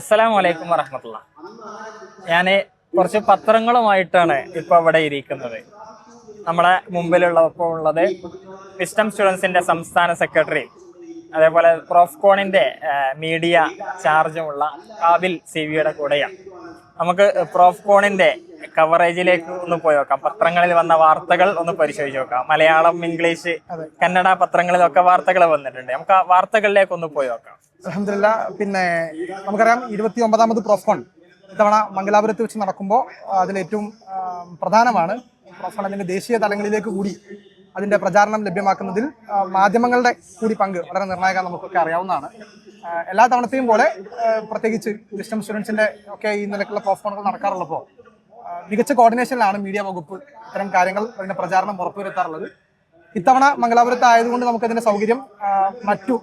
അസ്സലാമു വലൈക്കും വറഹമത്തുള്ള. ഞാൻ കുറച്ച് പത്രങ്ങളുമായിട്ടാണ് ഇപ്പോൾ ഇവിടെ ഇരിക്കുന്നത്. നമ്മുടെ മുമ്പിലുള്ള ഇപ്പോൾ ഉള്ളത് വിസ്റ്റം സ്റ്റുഡൻസിന്റെ സംസ്ഥാന സെക്രട്ടറി അതേപോലെ പ്രോഫ്കോണിന്റെ മീഡിയ ചാർജുമുള്ള കാബിൽ സി വിയുടെ കൂടെയാണ്. നമുക്ക് പ്രോഫ്കോണിന്റെ കവറേജിലേക്ക് ഒന്ന് പോയി നോക്കാം. പത്രങ്ങളിൽ വന്ന വാർത്തകൾ ഒന്ന് പരിശോധിച്ച് നോക്കാം. മലയാളം ഇംഗ്ലീഷ് കന്നഡ പത്രങ്ങളിലൊക്കെ വാർത്തകൾ വന്നിട്ടുണ്ട്. നമുക്ക് ആ വാർത്തകളിലേക്ക് ഒന്ന് പോയി നോക്കാം. അലഹമില്ല പിന്നെ നമുക്കറിയാം ഇരുപത്തി ഒമ്പതാമത് പ്രോഫോൺ ഇത്തവണ മംഗലാപുരത്ത് വെച്ച് നടക്കുമ്പോൾ അതിലേറ്റവും പ്രധാനമാണ്. പ്രോഫോൺ അതിന്റെ ദേശീയ തലങ്ങളിലേക്ക് കൂടി അതിന്റെ പ്രചാരണം ലഭ്യമാക്കുന്നതിൽ മാധ്യമങ്ങളുടെ കൂടി പങ്ക് വളരെ നിർണായക നമുക്കൊക്കെ അറിയാവുന്നതാണ്. എല്ലാ തവണത്തെയും പോലെ പ്രത്യേകിച്ച് വിസ്റ്റം സ്റ്റുഡൻസിന്റെ ഒക്കെ ഈ നിലക്കുള്ള പ്രോഫോണുകൾ നടക്കാറുള്ളപ്പോൾ മികച്ച കോർഡിനേഷനിലാണ് മീഡിയ വകുപ്പ് ഇത്തരം കാര്യങ്ങൾ അതിന്റെ പ്രചാരണം ഉറപ്പുവരുത്താറുള്ളത്. ഇത്തവണ മംഗലാപുരത്ത് ആയതുകൊണ്ട് നമുക്കതിന്റെ സൗകര്യം മറ്റു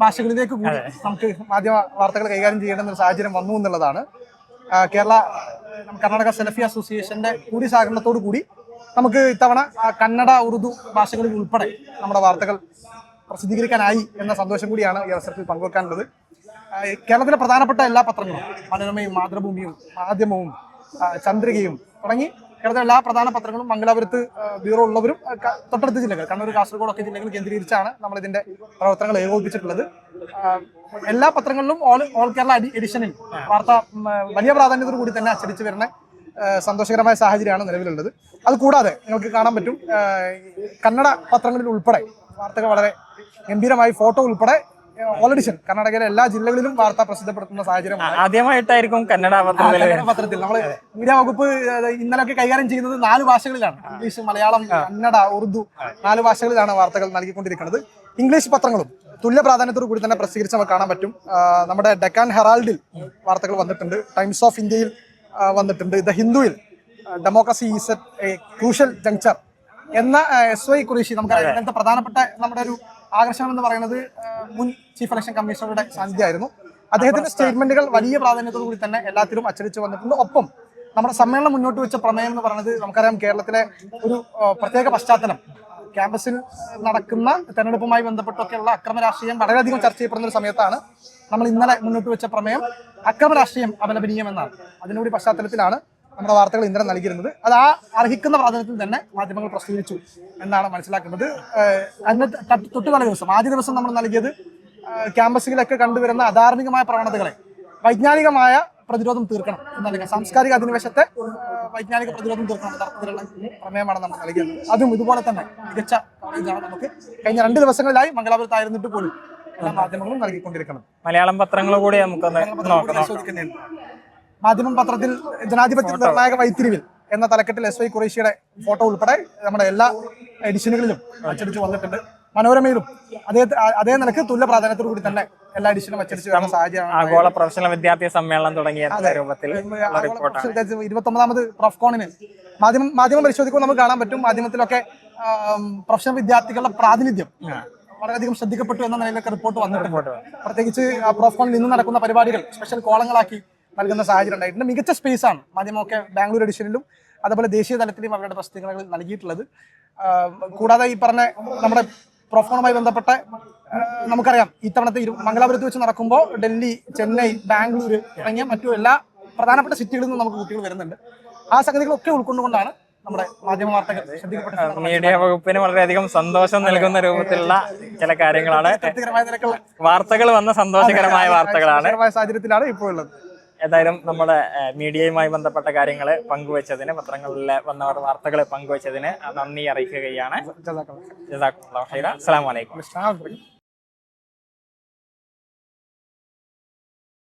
ഭാഷകളിലേക്ക് കൂടി നമുക്ക് മാധ്യമ വാർത്തകൾ കൈകാര്യം ചെയ്യേണ്ടുന്ന ഒരു സാഹചര്യം വന്നു എന്നുള്ളതാണ്. കേരള കർണാടക സെലഫി അസോസിയേഷന്റെ കൂടി സഹകരണത്തോടു കൂടി നമുക്ക് ഇത്തവണ കന്നഡ ഉറുദു ഭാഷകളിൽ ഉൾപ്പെടെ നമ്മുടെ വാർത്തകൾ പ്രസിദ്ധീകരിക്കാനായി എന്ന സന്തോഷം കൂടിയാണ് ഈ അവസരത്തിൽ പങ്കുവെക്കാനുള്ളത്. കേരളത്തിലെ പ്രധാനപ്പെട്ട എല്ലാ പത്രങ്ങളും മനോരമയും മാതൃഭൂമിയും മാധ്യമവും ചന്ദ്രികയും തുടങ്ങി കേരളത്തിലെ എല്ലാ പ്രധാന പത്രങ്ങളും മംഗലാപുരത്ത് ബ്യൂറോ ഉള്ളവരും തൊട്ടടുത്ത ജില്ലകൾ കണ്ണൂർ കാസർഗോഡ് ഒക്കെ ജില്ലകൾ കേന്ദ്രീകരിച്ചാണ് നമ്മൾ ഇതിന്റെ പ്രവർത്തനങ്ങൾ ഏകോപിപ്പിച്ചിട്ടുള്ളത്. എല്ലാ പത്രങ്ങളിലും ഓൾ ഓൾ കേരള എഡി- എഡിഷനിൽ വാർത്ത വലിയ പ്രാധാന്യത്തോടു കൂടി തന്നെ അച്ചടിച്ചു വരുന്ന സന്തോഷകരമായ സാഹചര്യമാണ് നിലവിലുള്ളത്. അത് കൂടാതെ നിങ്ങൾക്ക് കാണാൻ പറ്റും കന്നഡ പത്രങ്ങളിൽ ഉൾപ്പെടെ വാർത്തകൾ വളരെ ഗംഭീരമായി ഫോട്ടോ ഉൾപ്പെടെ ഓൾ എഡിഷൻ കർണാടകയിലെ എല്ലാ ജില്ലകളിലും വാർത്ത പ്രസിദ്ധപ്പെടുത്തുന്ന സാഹചര്യമാണ്. ആദ്യമായിട്ടായിരിക്കും കന്നഡ പത്രത്തിൽ. നമ്മൾ മീഡിയ വകുപ്പ് ഇന്നലെയൊക്കെ കൈകാര്യം ചെയ്യുന്നത് നാല് ഭാഷകളിലാണ്. ഇംഗ്ലീഷ് മലയാളം കന്നഡ ഉറുദു നാല് ഭാഷകളിലാണ് വാർത്തകൾ നൽകിക്കൊണ്ടിരിക്കുന്നത്. ഇംഗ്ലീഷ് പത്രങ്ങളും തുല്യ പ്രാധാന്യത്തോടു കൂടി തന്നെ പ്രസിദ്ധീകരിച്ച് നമുക്ക് കാണാൻ പറ്റും. നമ്മുടെ ഡെക്കാൻ ഹെറാൾഡിൽ വാർത്തകൾ വന്നിട്ടുണ്ട്. ടൈംസ് ഓഫ് ഇന്ത്യയിൽ വന്നിട്ടുണ്ട്. The ഹിന്ദുവിൽ democracy is a crucial juncture എന്ന എസ് വൈ കുറേശി നമുക്ക് ഇന്നത്തെ പ്രധാനപ്പെട്ട നമ്മുടെ ഒരു ആകർഷണം എന്ന് പറയുന്നത് മുൻ ചീഫ് ഇലക്ഷൻ കമ്മീഷണറുടെ സാന്നിധ്യമായിരുന്നു അദ്ദേഹത്തിന്റെ സ്റ്റേറ്റ്മെന്റുകൾ വലിയ പ്രാധാന്യത്തോടു കൂടി തന്നെ എല്ലാത്തിലും അച്ചടിച്ചു വന്നിട്ടുണ്ട്. ഒപ്പം നമ്മുടെ സമ്മേളനം മുന്നോട്ട് വെച്ച പ്രമേയം എന്ന് പറയുന്നത് നമുക്കറിയാം കേരളത്തിലെ ഒരു പ്രത്യേക പശ്ചാത്തലം. ക്യാമ്പസിൽ നടക്കുന്ന തെരഞ്ഞെടുപ്പുമായി ബന്ധപ്പെട്ടൊക്കെയുള്ള അക്രമ രാഷ്ട്രീയം വളരെയധികം ചർച്ച ചെയ്യപ്പെടുന്ന ഒരു സമയത്താണ് നമ്മൾ ഇന്നലെ മുന്നോട്ട് വെച്ച പ്രമേയം. അക്രമ രാഷ്ട്രീയം അപലപനീയമെന്നാണ്. അതിനുകൂടി പശ്ചാത്തലത്തിലാണ് നമ്മുടെ വാർത്തകൾ ഇന്ധനം നൽകിയിരുന്നത്. അത് ആ അർഹിക്കുന്ന പ്രാധാന്യത്തിൽ തന്നെ മാധ്യമങ്ങൾ പ്രസിദ്ധീകരിച്ചു എന്നാണ് മനസ്സിലാക്കുന്നത്. അതിന് ത- തൊട്ടുതല ദിവസം ആദ്യ ദിവസം നമ്മൾ നൽകിയത് ക്യാമ്പസുകളിലൊക്കെ കണ്ടുവരുന്ന അധാർമികമായ പ്രവണതകളെ വൈജ്ഞാനികമായ പ്രതിരോധം തീർക്കണം എന്നല്ല സാംസ്കാരിക അധിനിവേശത്തെ വൈജ്ഞാനിക പ്രതിരോധം തീർക്കണം തരത്തിലുള്ള പ്രമേയമാണ് നമ്മൾ നൽകിയത്. അതും ഇതുപോലെ തന്നെ മികച്ച കവറേജാണ് നമുക്ക് കഴിഞ്ഞ രണ്ട് ദിവസങ്ങളിലായി മംഗലാപുരത്തായിരുന്നിട്ട് പോലും എല്ലാ മാധ്യമങ്ങളും നൽകിക്കൊണ്ടിരിക്കണം. മലയാളം പത്രങ്ങൾ കൂടി നമുക്കൊന്ന് നോക്കാം. പരിശോധിക്കുന്നുണ്ട്. മാധ്യമം പത്രത്തിൽ ജനാധിപത്യ നിർണായക വൈത്തിരിവിൽ എന്ന തലക്കെട്ടിൽ എസ് വൈ കുറേശിയുടെ ഫോട്ടോ ഉൾപ്പെടെ നമ്മുടെ എല്ലാ എഡിഷനുകളിലും അച്ചടിച്ച് വന്നിട്ടുണ്ട്. മനോരമയിലും അതേ അതേ നിലയ്ക്ക് തുല്യ പ്രാധാന്യത്തോടു കൂടി തന്നെ എല്ലാ എഡിഷനും അച്ചടിച്ച് വരുന്ന സാഹചര്യമാണ്. ആഗോള പ്രൊഫഷണൽ വിദ്യാർത്ഥി സമ്മേളനം തുടങ്ങിയ രൂപത്തിൽ ഇരുപത്തൊമ്പതാമത് പ്രൊഫ്കോണിന് മാധ്യമം മാധ്യമം പരിശോധിക്കുമ്പോൾ നമുക്ക് കാണാൻ പറ്റും മാധ്യമത്തിലൊക്കെ പ്രൊഫഷണൽ വിദ്യാർത്ഥികളുടെ പ്രാതിനിധ്യം വളരെയധികം ശ്രദ്ധിക്കപ്പെട്ടു എന്ന നിലയിലൊക്കെ റിപ്പോർട്ട് വന്നിട്ടുണ്ട്. പ്രത്യേകിച്ച് പ്രോഫ്കോണിൽ ഇന്ന് നടക്കുന്ന പരിപാടികൾ സ്പെഷ്യൽ കോളങ്ങളാക്കി നൽകുന്ന സാഹചര്യം ഉണ്ടായിട്ടുണ്ട്. മികച്ച സ്പേസ് ആണ് മാധ്യമമൊക്കെ ബാംഗ്ലൂർ എഡിഷനിലും അതുപോലെ ദേശീയ തലത്തിലും അവരുടെ പ്രസിദ്ധീകരണങ്ങൾ നൽകിയിട്ടുള്ളത്. കൂടാതെ ഈ പറഞ്ഞ നമ്മുടെ പ്രൊഫോണുമായി ബന്ധപ്പെട്ട നമുക്കറിയാം ഇത്തവണത്തെ ഇരു മംഗലാപുരത്ത് വെച്ച് നടക്കുമ്പോൾ ഡൽഹി ചെന്നൈ ബാംഗ്ലൂർ തുടങ്ങിയ മറ്റു എല്ലാ പ്രധാനപ്പെട്ട സിറ്റികളിൽ നിന്നും നമുക്ക് കുട്ടികൾ വരുന്നുണ്ട്. ആ സംഗതികളൊക്കെ ഉൾക്കൊണ്ടുകൊണ്ടാണ് നമ്മുടെ മാധ്യമ വാർത്തകൾ ശ്രദ്ധിക്കപ്പെട്ടത് മീഡിയ വകുപ്പിന് വളരെയധികം സന്തോഷം നൽകുന്ന രൂപത്തിലുള്ള ചില കാര്യങ്ങളാണ്. വാർത്തകൾ വന്ന സന്തോഷകരമായ വാർത്തകളാണ്. സാഹചര്യത്തിലാണ് ഇപ്പോൾ ഉള്ളത് ഏതായാലും നമ്മുടെ മീഡിയയുമായി ബന്ധപ്പെട്ട കാര്യങ്ങൾ പങ്കുവച്ചതിന് പത്രങ്ങളിൽ വന്ന വാർത്തകൾ പങ്കുവച്ചതിന് നന്ദി അറിയിക്കുകയാണ്. അസ്സാം വലൈക്കും.